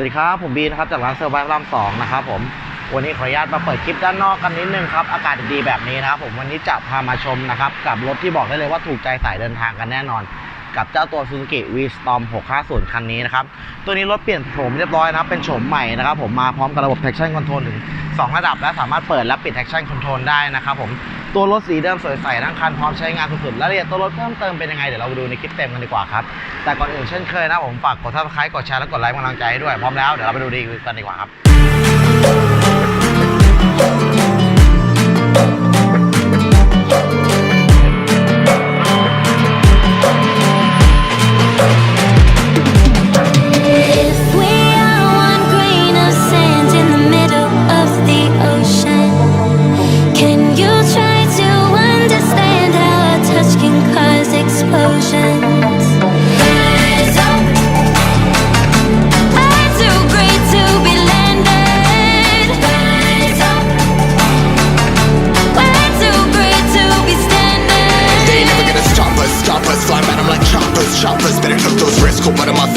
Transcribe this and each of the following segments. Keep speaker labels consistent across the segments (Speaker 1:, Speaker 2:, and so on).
Speaker 1: วัสดีครับผมบีนะครับจากร้านเซอร์ไวรามสองนะครับผมวันนี้ขออนุญาตมาเปิดคลิปด้านนอกกันนิดนึงครับอากาศดีๆแบบนี้นะครับผมวันนี้จะพามาชมนะครับกับรถที่บอกได้เลยว่าถูกใจสายเดินทางกันแน่นอน กับเจ้าตัว Suzuki V-Storm 650 คันนี้นะครับตัวนี้รถเปลี่ยนโฉมเรียบร้อยนะครับเป็นโฉมใหม่นะครับผมมาพร้อมกับระบบ traction control ถึง 2 ระดับและสามารถเปิดและปิด traction control ได้นะครับผม ตัวรถสีเดิมสวยใสทั้งคันพร้อมใช้งานสุดๆรายละเอียดตัวรถเพิ่มเติมเป็นยังไงเดี๋ยวเราไปดูในคลิปเต็มกันดีกว่าครับ แต่ก่อนอื่นเช่นเคยนะผมฝากกดท่าคล้ายกดแชร์และกดไลค์กำลังใจให้ด้วยพร้อมแล้วเดี๋ยวเราไปดูรีวิวกันดีกว่าครับ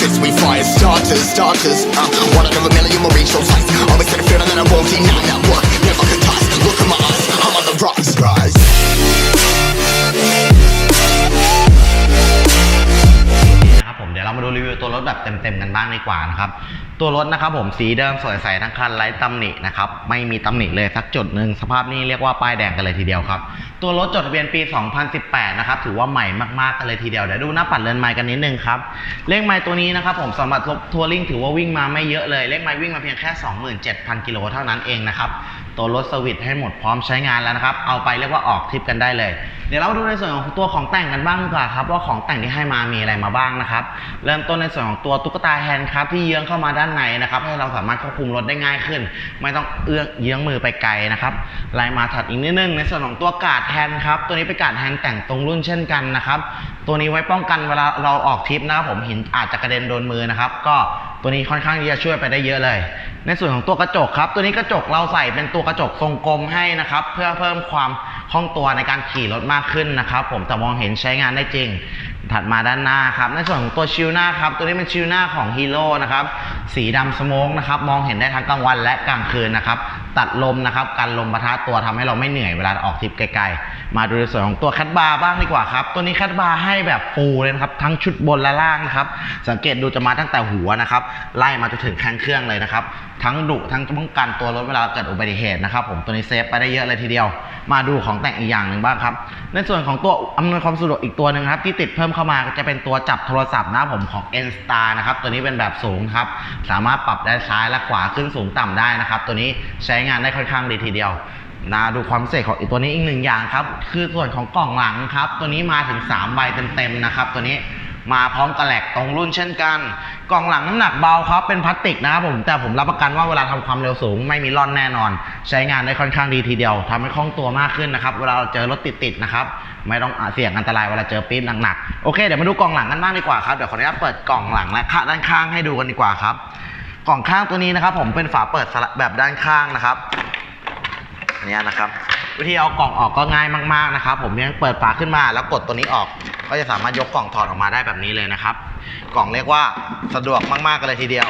Speaker 2: hold one of my fists We fire starters, starters uh, One out of a million will reach those heights Always had a feeling that I won't deny that work Never could toss, look in my eyes I'm on the rocks, rise
Speaker 1: นะครับผมเดี๋ยวเรามาดูรีวิวตัวรถแบบเต็มๆกันบ้างดีกว่านะครับ ตัวรถนะครับผมสีเดิมสวยใสทั้งคันไร้ตำหนินะครับไม่มีตำหนิเลยสักจุดหนึ่งสภาพนี้เรียกว่าป้ายแดงกันเลยทีเดียวครับ ตัวรถจดทะเบียนปี 2018 นะครับ ถือว่าใหม่มากๆกันเลยทีเดียวเดี๋ยวดูหน้าปัดเรือนไม้กันนิดนึงครับ เลขไม้ตัวนี้นะครับผมสำหรับรถทัวริงถือว่าวิ่งมาไม่เยอะเลย เลขไม้วิ่งมาเพียงแค่ 27,000 กิโลเท่านั้นเองนะครับ ตัวรถสวิตให้หมดพร้อมใช้งานแล้วนะครับ เอาไปเรียกว่าออกทริปกันได้เลย เดี๋ยวเราดูในส่วนของตัวของแต่งกันบ้างดีกว่าครับว่าของแต่งที่ให้มามีอะไรมาบ้างนะครับ เริ่มต้นในส่วนของตัวตุ๊กตาแฮนด์ครับที่เยื้องเข้ามาด้านในนะครับ ให้เราสามารถควบคุมรถได้ง่ายขึ้น ไม่ต้องเอื้องเยื้องมือไปไกลนะครับไล่มาถัดอีกนิดนึงในส่วนของตัวกาดแฮนด์ครับ ตัวนี้เป็นการ์ดแฮนด์แต่งตรงรุ่นเช่นกันนะครับ ตัวนี้ไว้ป้องกันเวลาเราออกทริปนะครับผมหินอาจจะกระเด็นโดนมือนะครับ ก็ตัวนี้ค่อนข้างที่จะช่วยไปได้เยอะเลย ในส่วนของตัวกระจกครับ ตัวนี้กระจกเราใส่เป็นตัวกระจกทรงกลมให้นะครับ เพื่อเพิ่มความคล่องตัวในการขี่รถมากขึ้นนะครับ ผมแต่มองเห็นใช้งานได้จริง ถัดมาด้านหน้าครับ ในส่วนของตัวชิลหน้าครับ ตัวนี้เป็นชิลหน้าของฮีโร่นะครับ สีดำสโมกนะครับ มองเห็นได้ทั้งกลางวันและกลางคืนนะครับ ตัดลมนะครับกันลมปะทะตัวทำให้เราไม่เหนื่อยเวลาออกทริปไกลๆ มาดูในส่วนของตัวแคทบาร์บ้างดีกว่าครับ ตัวนี้แคทบาร์ให้แบบฟูลเลยนะครับ ทั้งชุดบนและล่างนะครับ สังเกตดูจะมาตั้งแต่หัวนะครับ ไล่มาจนถึงแข้งเครื่องเลยนะครับ ทั้งดุทั้งป้องกันตัวรถเวลาเกิดอุบัติเหตุนะครับผมตัวนี้เซฟไปได้เยอะเลยทีเดียว มาดูของแต่งอีกอย่างหนึ่งบ้างครับ ในส่วนของตัวอำนวยความสะดวกอีกตัวหนึ่งครับ ที่ติดเพิ่มเข้ามาจะเป็นตัวจับโทรศัพท์นะผมของ N Star นะครับตัวนี้เป็นแบบสูงครับสามารถปรับได้ซ้ายและขวาขึ้นสูงต่ำได้นะครับ ตัวนี้ใช้งานได้ค่อนข้างดีทีเดียวนะดูความพิเศษของอีกตัวนี้อีกหนึ่งอย่างครับ คือส่วนของกล่องหลังครับ ตัวนี้มาถึง 3 ใบเต็มๆนะครับ ตัวนี้มาพร้อมกระแหลกตรงรุ่นเช่นกัน กล่องหลังน้ำหนักเบาครับเป็นพลาสติกนะครับผมแต่ผมรับประกันว่าเวลาทำความเร็วสูง ไม่มีร่อนแน่นอน ใช้งานได้ค่อนข้างดีทีเดียวทำให้คล่องตัวมากขึ้นนะครับเวลาเราเจอรถติดๆนะครับไม่ต้องเสี่ยงอันตรายเวลาเจอปี๊บหนักๆโอเคเดี๋ยวมาดูกล่องหลังกันบ้างดีกว่าครับเดี๋ยวขออนุญาตเปิดกล่องหลังและข้างด้านข้างให้ดูกันดีกว่าครับ กล่องข้างตัวนี้นะครับ ผมเป็นฝาเปิดแบบด้านข้างนะครับเนี่ยนะครับ วิธีเอากล่องออกก็ง่ายมาก ๆนะครับ ผมยังเปิดฝาขึ้นมาแล้วกดตัวนี้ออก ก็จะสามารถยกกล่องถอดออกมาได้แบบนี้เลยนะครับ กล่องเรียกว่าสะดวกมากๆกันเลยทีเดียว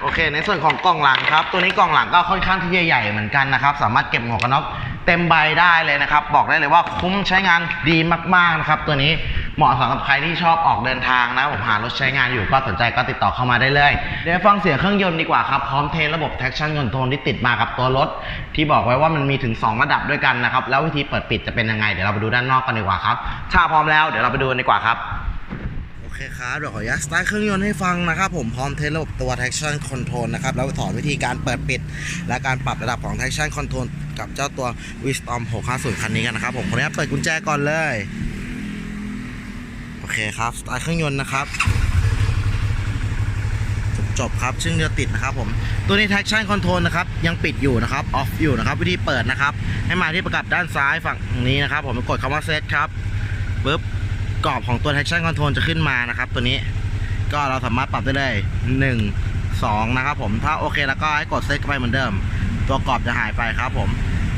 Speaker 1: โอเค ในส่วนของกล่องหลังครับ ตัวนี้กล่องหลังก็ค่อนข้างที่จะใหญ่เหมือนกันนะครับ สามารถเก็บหมวกกันน็อกเต็มใบได้เลยนะครับ บอกได้เลยว่าคุ้มใช้งานดีมากๆนะครับ ตัวนี้ เหมาะสำหรับใครที่ชอบออกเดินทางนะผมหารถใช้งานอยู่ก็สนใจก็ติดต่อเข้ามาได้เลยเดี๋ยวฟังเสียงเครื่องยนต์ดีกว่าครับพร้อมเทสระบบ traction control ที่ติดมากับตัวรถ ที่บอกไว้ว่ามันมีถึง 2 ระดับด้วยกันนะครับแล้ววิธีเปิดปิดจะเป็นยังไงเดี๋ยวเราไปดูด้านนอกกันดีกว่าครับถ้าพร้อมแล้วเดี๋ยวเราไปดูกันดีกว่าครับโอเคครับเดี๋ยวขออนุญาตสตาร์ทเครื่องยนต์ให้ฟังนะครับผมพร้อมเทสระบบตัว traction control นะครับแล้วสอนวิธีการเปิดปิด และการปรับระดับของ traction control กับเจ้าตัว Wisdom 650 คันนี้กันนะครับผมขออนุญาตเปิดกุญแจก่อนเลย อเคครับสตาร์ทเครื่องยนต์นะครับ จบครับซึ่งจะติดนะครับผมตัวนี้ traction control นะครับ ยังปิดอยู่นะครับ off อยู่นะครับ วิธีเปิดนะครับ ให้มาที่ประกับด้านซ้ายฝั่งนี้นะครับ ผมกดคำว่า set ครับปึ๊บกรอบของตัว traction control จะขึ้นมานะครับ ตัวนี้ก็เราสามารถปรับได้เลย1 2 นะครับผมถ้าโอเคแล้วก็ให้กดเซตไปเหมือนเดิม ตัวกรอบจะหายไปครับผม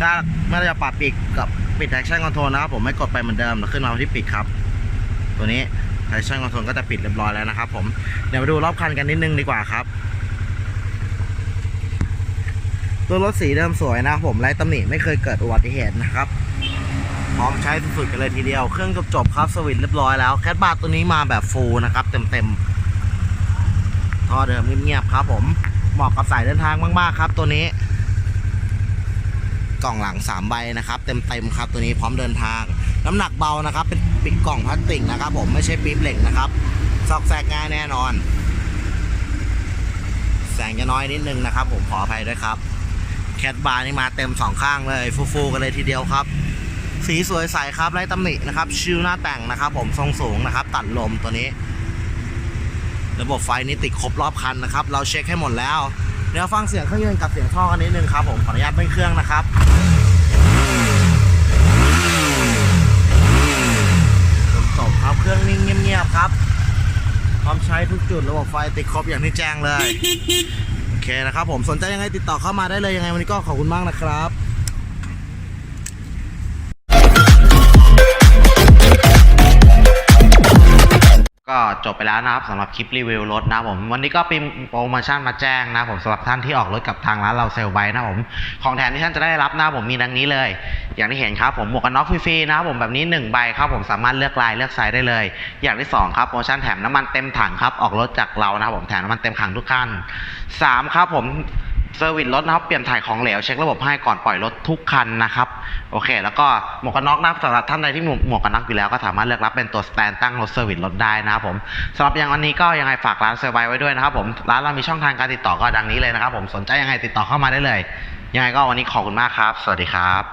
Speaker 1: ถ้าเมื่อเราจะปรับปิดกับปิด traction control นะครับผมให้กดไปเหมือนเดิมแล้วขึ้นมาที่ปิดครับ ตัวนี้ traction control ก็จะปิดเรียบร้อยแล้วนะครับผมเดี๋ยวมาดูรอบคันกันนิดนึงดีกว่าครับ ตัวรถสีเดิมสวยนะครับผมไร้ตำหนิไม่เคยเกิดอุบัติเหตุนะครับพร้อมใช้สุดๆกันเลยทีเดียวเครื่องจบๆครับสวิตช์เรียบร้อยแล้วแคทบาร์ตัวนี้มาแบบฟูลนะครับ เต็มๆท่อเดิมเงียบๆครับ ผมเหมาะกับสายเดินทางมากๆครับตัวนี้กล่องหลัง3ใบนะครับ เต็มๆครับ ตัวนี้พร้อมเดินทาง น้ำหนักเบานะครับ เป็นปิดกล่องพลาสติกนะครับ ผมไม่ใช่ปี๊บเหล็กนะครับ ซอกแซกง่ายแน่นอน แสงจะน้อยนิดนึงนะครับ ผมขออภัยด้วยครับ แคทบาร์นี่มาเต็มสองข้างเลย ฟูๆกันเลยทีเดียวครับ สีสวยใสครับไร้ตำหนินะครับ ชิวหน้าแต่งนะครับ ผมทรงสูงนะครับ ตัดลมตัวนี้ ระบบไฟนี่ติดครบรอบคันนะครับ เราเช็คให้หมดแล้วเดี๋ยวฟังเสียงเครื่องยนต์กับเสียงท่อกันนิดนึงครับผมขออนุญาตเบิ้ลเครื่องนะครับ จบๆครับเครื่องนิ่งเงียบๆครับ พร้อมใช้ทุกจุดระบบไฟติดครบอย่างที่แจ้งเลย โอเคนะครับผมสนใจยังไงติดต่อเข้ามาได้เลยยังไงวันนี้ก็ขอบคุณมากนะครับ ก็จบไปแล้วนะครับสำหรับคลิปรีวิวรถนะผมวันนี้ก็เป็นโปรโมชั่นมาแจ้งนะผมสำหรับท่านที่ออกรถกับทางร้านเราเซลไบนะผมของแถมที่ท่านจะได้รับนะผมมีดังนี้เลย อย่างที่เห็นครับผมหมวกกันน็อกฟรีๆนะครับผมแบบนี้ 1 ใบครับผมสามารถเลือกลายเลือกไซส์ได้เลย อย่างที่สองครับโปรโมชั่นแถมน้ำมันเต็มถังครับออกรถจากเรานะผมแถมน้ำมันเต็มถังทุกคันสามครับผม เซอร์วิสรถนะครับ เปลี่ยนถ่ายของเหลวเช็คระบบให้ก่อนปล่อยรถทุกคันนะครับ โอเค แล้วก็หมวกกันน็อกนะครับสำหรับท่านใดที่หมวกกันน็อกอยู่แล้วก็สามารถเลือกรับเป็นตัวสแตนตั้งรถเซอร์วิสรถได้นะครับผมสำหรับอย่างวันนี้ก็ยังไงฝากร้านเซอร์ไบไว้ด้วยนะครับผมร้านเรามีช่องทางการติดต่อก็ดังนี้เลยนะครับผมสนใจยังไงติดต่อเข้ามาได้เลย ยังไงก็วันนี้ขอบคุณมากครับ สวัสดีครับ